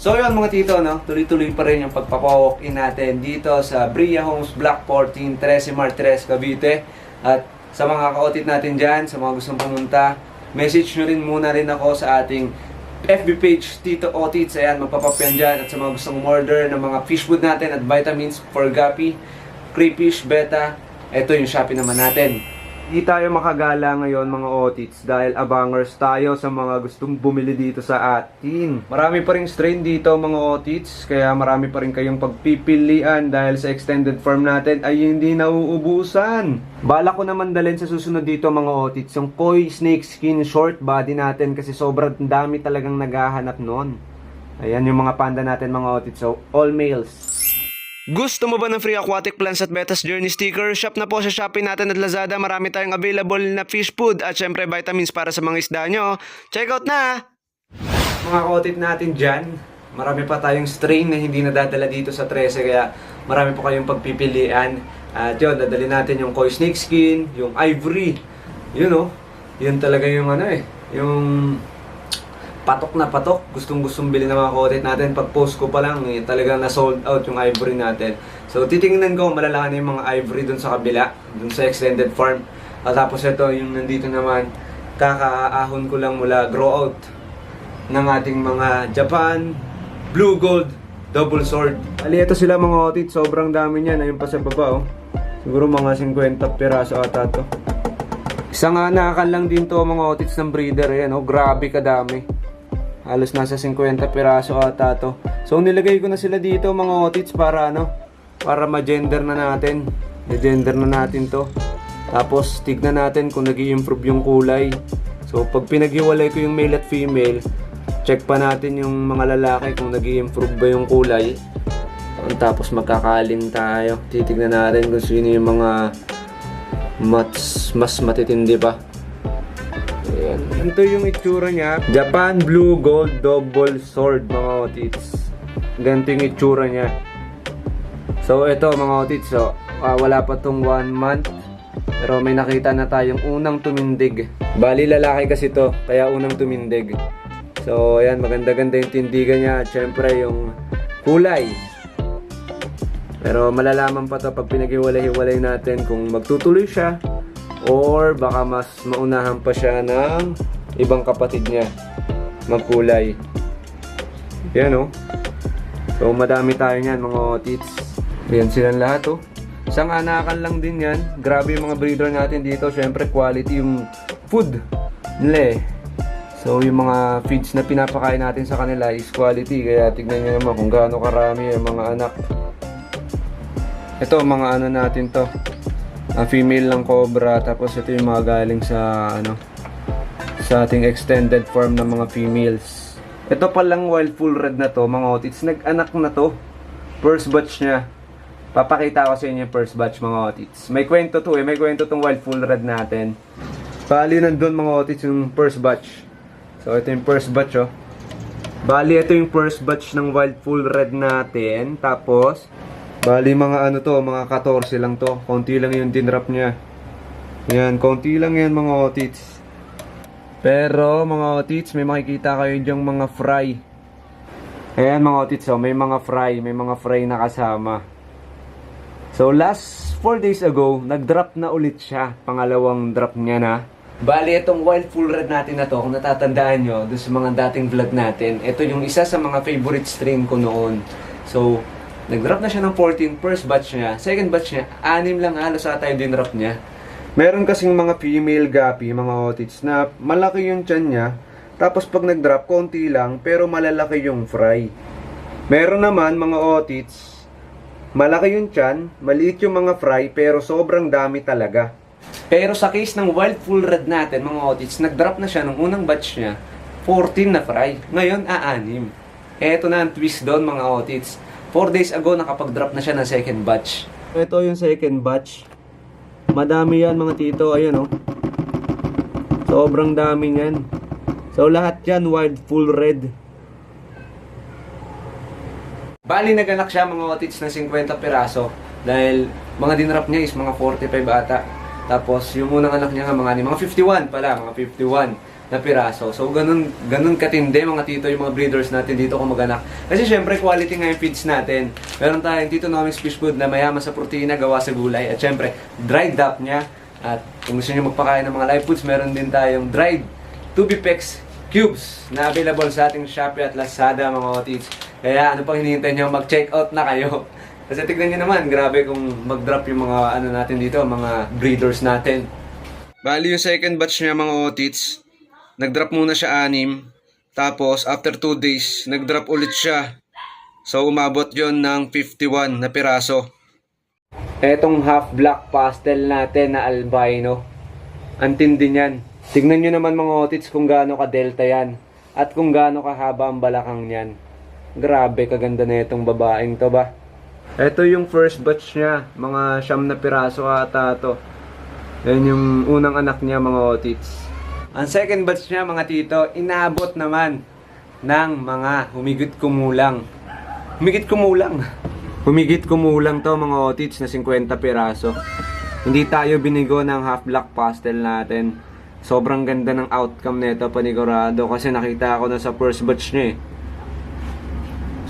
So yun mga tito, no? tuloy-tuloy pa rin yung pagpapawalk in natin dito sa Bria Homes Block 14, 13 Martires, Cavite. At sa mga kaotit natin dyan, sa mga gustong pumunta, message nyo rin muna rin ako sa ating FB page Tito Otits. Ayan, magpapapyan dyan. At sa mga gustong umorder ng mga fish food natin at vitamins for Gapi, Crayfish, Beta, ito yung Shopee naman natin. Hindi tayo makagala ngayon mga otits dahil abangers tayo sa mga gustong bumili dito sa atin. Marami pa rin strain dito mga otits kaya marami pa rin kayong pagpipilian dahil sa extended farm natin ay hindi nauubusan. Bala ko naman dalhin sa susunod dito mga otits yung koi snake skin short body natin kasi sobrang dami talagang naghahanap noon. Ayan yung mga panda natin mga otits so all males. Gusto mo ba ng free aquatic plants at Betas Journey sticker? Shop na po sa Shopee natin at Lazada. Marami tayong available na fish food at syempre vitamins para sa mga isda nyo. Check out na! Mga kaotit natin dyan, marami pa tayong strain na hindi nadadala dito sa 13 kaya marami pa kayong pagpipilian. At yun, dadali natin yung koi snake skin, yung ivory. Yun oh, yun talaga yung ano eh, yung patok na patok. Gustong gustong bilhin ng mga kotet natin. Pag post ko pa lang, eh, talagang na-sold out yung ivory natin. So, titingnan ko, malalaki na yung mga ivory dun sa kabila, dun sa extended farm. At tapos ito, yung nandito naman, kakaahon ko lang mula grow out ng ating mga Japan, Blue Gold, Double Sword. Ali, ito sila mga otit. Sobrang dami niyan. Ayun pa sa baba, oh. Siguro mga 50 piraso ata to. Isang anakan lang din to mga otits ng breeder. Ayan, oh. Grabe kadami. Halos nasa 50 piraso ata to. So nilagay ko na sila dito mga otits para ano, para ma-gender na natin. Ma-gender na natin to. Tapos tignan natin kung nag improve yung kulay. So pag pinaghiwalay ko yung male at female, check pa natin yung mga lalaki kung nag improve ba yung kulay. Tapos magkakaling tayo. Titignan natin kung sino yung mga mas, mas matitindi pa. Ayan. Ito yung itsura niya. Japan Blue Gold Double Sword mga otits. Ganito yung itsura niya. So ito mga otits, so, ah, wala pa tong one month. Pero may nakita na tayong unang tumindig. Bali lalaki kasi to, kaya unang tumindig. So ayan, maganda-ganda yung tindigan niya. At syempre yung kulay. Pero malalaman pa to pag pinaghiwalay-hiwalay natin kung magtutuloy siya or baka mas maunahan pa siya ng ibang kapatid niya magkulay. Yan oh. So madami tayo niyan mga otits. Yan silang lahat oh. Isang anakan lang din yan. Grabe yung mga breeder natin dito. Syempre quality yung food nila eh. So yung mga feeds na pinapakain natin sa kanila is quality. Kaya tignan nyo naman kung gaano karami yung mga anak. Ito mga ano natin to. Ang female ng cobra tapos ito yung mga galing sa ano sa ating extended farm ng mga females. Ito pa lang wild full red na to mga otits. Nag-anak na to. First batch niya. Papakita ko sa inyo yung first batch mga otits. May kwento to eh. May kwento tong wild full red natin. Bali nandun mga otits yung first batch. So ito yung first batch oh. Bali ito yung first batch ng wild full red natin. Tapos Bali mga ano to, mga 14 lang to. Konti lang yung dinrap niya. Yan, konti lang yan mga otits. Pero mga otits, may makikita kayo dyang mga fry. Ayan mga otits, oh, may mga fry, may mga fry na kasama. So last 4 days ago, nag-drop na ulit siya. Pangalawang drop niya na. Bali, itong wild full red natin na to, kung natatandaan nyo, doon sa mga dating vlog natin, ito yung isa sa mga favorite strain ko noon. So, Nag-drop na siya ng 14 first batch niya. Second batch niya, anim lang halos ata yung dinrop niya. Meron kasing mga female gapi, mga otits, na malaki yung tiyan niya. Tapos pag nag-drop, konti lang, pero malalaki yung fry. Meron naman mga otits, malaki yung tiyan, maliit yung mga fry, pero sobrang dami talaga. Pero sa case ng wild full red natin, mga otits, nag-drop na siya nung unang batch niya, 14 na fry. Ngayon, aanim. Eto na ang twist doon, mga otits. 4 days ago, nakapag-drop na siya ng second batch. Ito yung second batch. Madami yan mga tito. Ayan oh. Sobrang dami yan. So lahat yan wild full red. Bali naganak siya mga otits na 50 piraso. Dahil mga dinrap niya is mga 45 ata. Tapos yung unang anak niya nga mga, mga 51 pala, mga 51. Na piraso. So, ganun, ganun katindi mga tito yung mga breeders natin dito kung maganak. Kasi syempre, quality nga yung feeds natin. Meron tayong Tito Nomics Fish Food na mayaman sa proteina, gawa sa gulay. At syempre, dried up niya. At kung gusto niyo magpakain ng mga live foods, meron din tayong dried Tubipex cubes na available sa ating Shopee at Lazada mga otids. Kaya ano pang hinihintay nyo, mag-check out na kayo. Kasi tignan nyo naman, grabe kung mag-drop yung mga ano natin dito, mga breeders natin. Bali yung second batch niya mga otits, nag-drop muna siya anim. Tapos after 2 days, nag-drop ulit siya. So umabot yon ng 51 na piraso. Etong half black pastel natin na albino. Antindi niyan. Tignan nyo naman mga otits kung gaano ka delta yan. At kung gaano kahaba ang balakang niyan. Grabe, kaganda na itong babaeng to ba? Ito yung first batch niya. Mga siyam na piraso ata to. Yan yung unang anak niya mga otits. Ang second batch niya mga tito, inabot naman ng mga humigit kumulang. Humigit kumulang. Humigit kumulang to mga otits na 50 piraso. Hindi tayo binigo ng half black pastel natin. Sobrang ganda ng outcome nito panigurado kasi nakita ko na sa first batch niya eh.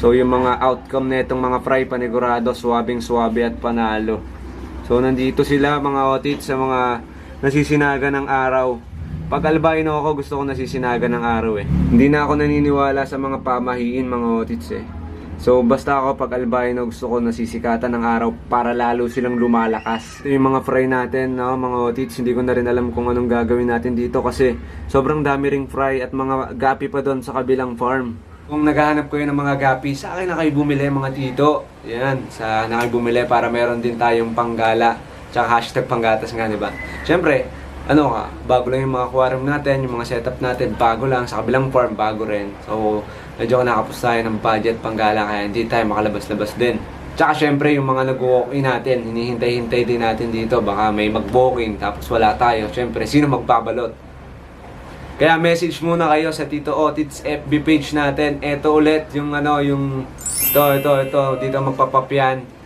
So yung mga outcome nitong mga fry panigurado, swabing swabe at panalo. So nandito sila mga otits sa mga nasisinaga ng araw. Pag albino ako, gusto ko nasisinaga ng araw eh. Hindi na ako naniniwala sa mga pamahiin mga otits eh. So basta ako pag albino gusto ko nasisikatan ng araw para lalo silang lumalakas. Yung mga fry natin, no, mga otits. Hindi ko na rin alam kung anong gagawin natin dito kasi sobrang dami ring fry at mga gapi pa doon sa kabilang farm. Kung naghahanap kayo ng mga gapi, sa akin na kayo bumili mga tito. Yan, sa na kayo bumili para meron din tayong panggala. Tsaka hashtag panggatas nga, di ba? Siyempre, ano ka, bago lang yung mga aquarium natin, yung mga setup natin, bago lang. Sa kabilang farm, bago rin. So, medyo nakapos tayo ng budget panggala kaya hindi tayo makalabas-labas din. Tsaka syempre yung mga nag-walk-in natin, hinihintay-hintay din natin dito. Baka may mag-walk-in tapos wala tayo. Syempre, sino magbabalot? Kaya message muna kayo sa Tito Otits FB page natin. Ito ulit yung ano, yung ito, ito, ito, dito magpapapyan.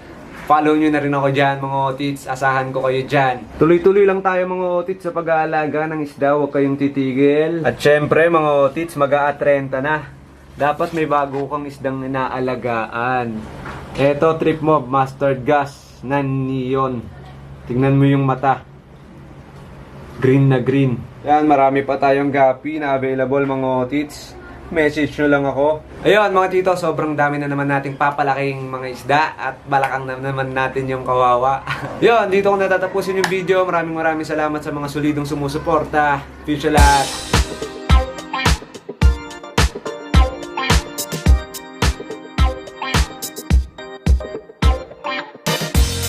Follow nyo na rin ako dyan mga otits. Asahan ko kayo dyan. Tuloy-tuloy lang tayo mga otits sa pag-aalaga ng isda. Huwag kayong titigil. At syempre mga otits, mag-a-30 na. Dapat may bago kang isdang inaalagaan. Ito, trip mo, mustard gas na neon. Tingnan mo yung mata. Green na green. Yan, marami pa tayong gapi na available mga otits. Message nyo lang ako. Ayun mga tito, sobrang dami na naman nating papalaking mga isda at balakang na naman natin yung kawawa. Yun, dito ko natatapusin yung video. Maraming maraming salamat sa mga solidong sumusuporta. Future lahat.